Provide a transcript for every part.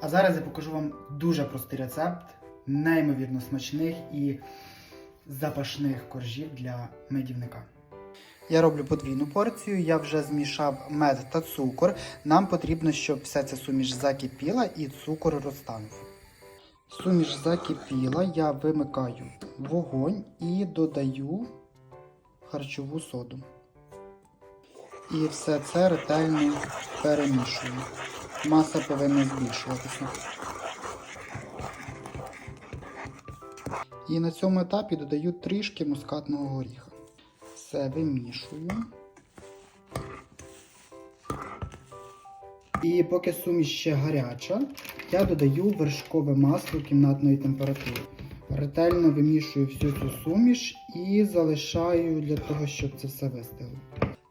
А зараз я покажу вам дуже простий рецепт неймовірно смачних і запашних коржів для медівника. Я роблю подвійну порцію, я вже змішав мед та цукор. Нам потрібно, щоб вся ця суміш закипіла і цукор розтанув. Суміш закипіла, я вимикаю вогонь і додаю харчову соду. І все це ретельно перемішую. Маса повинна збільшуватися. І на цьому етапі додаю трішки мускатного горіха. Все вимішую. І поки суміш ще гаряча, я додаю вершкове масло кімнатної температури. Ретельно вимішую всю цю суміш і залишаю для того, щоб це все вистигло.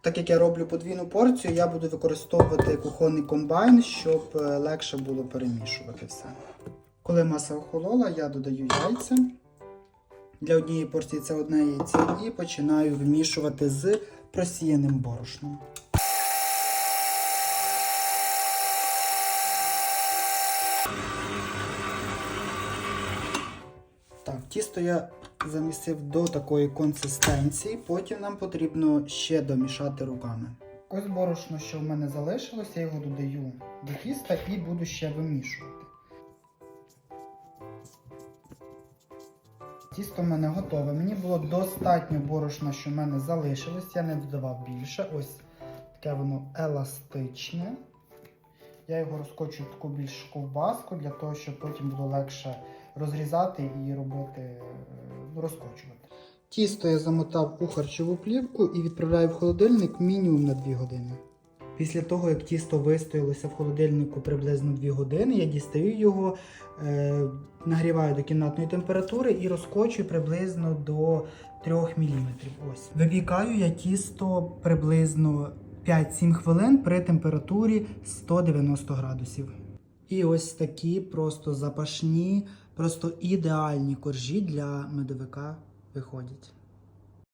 Так як я роблю подвійну порцію, я буду використовувати кухонний комбайн, щоб е, легше було перемішувати все. Коли маса охолола, я додаю яйця. Для однієї порції це одне яйце і починаю вимішувати з просіяним борошном. Так, тісто я замісив до такої консистенції, потім нам потрібно ще домішати руками. Ось борошно, що в мене залишилось, я його додаю до тіста і буду ще вимішувати. Тісто в мене готове. Мені було достатньо борошна, що в мене залишилось. Я не додавав більше. Ось таке воно еластичне. Я його розкочу в таку більш ковбаску, для того, щоб потім було легше розрізати і робити, е, розкочувати. Тісто я замотав у харчову плівку і відправляю в холодильник мінімум на 2 години. Після того, як тісто вистоялося в холодильнику приблизно 2 години, я дістаю його, е, нагріваю до кімнатної температури і розкочую приблизно до 3 мм. Ось. Випікаю я тісто приблизно 5-7 хвилин при температурі 190 градусів. І ось такі просто запашні, просто ідеальні коржі для медовика виходять.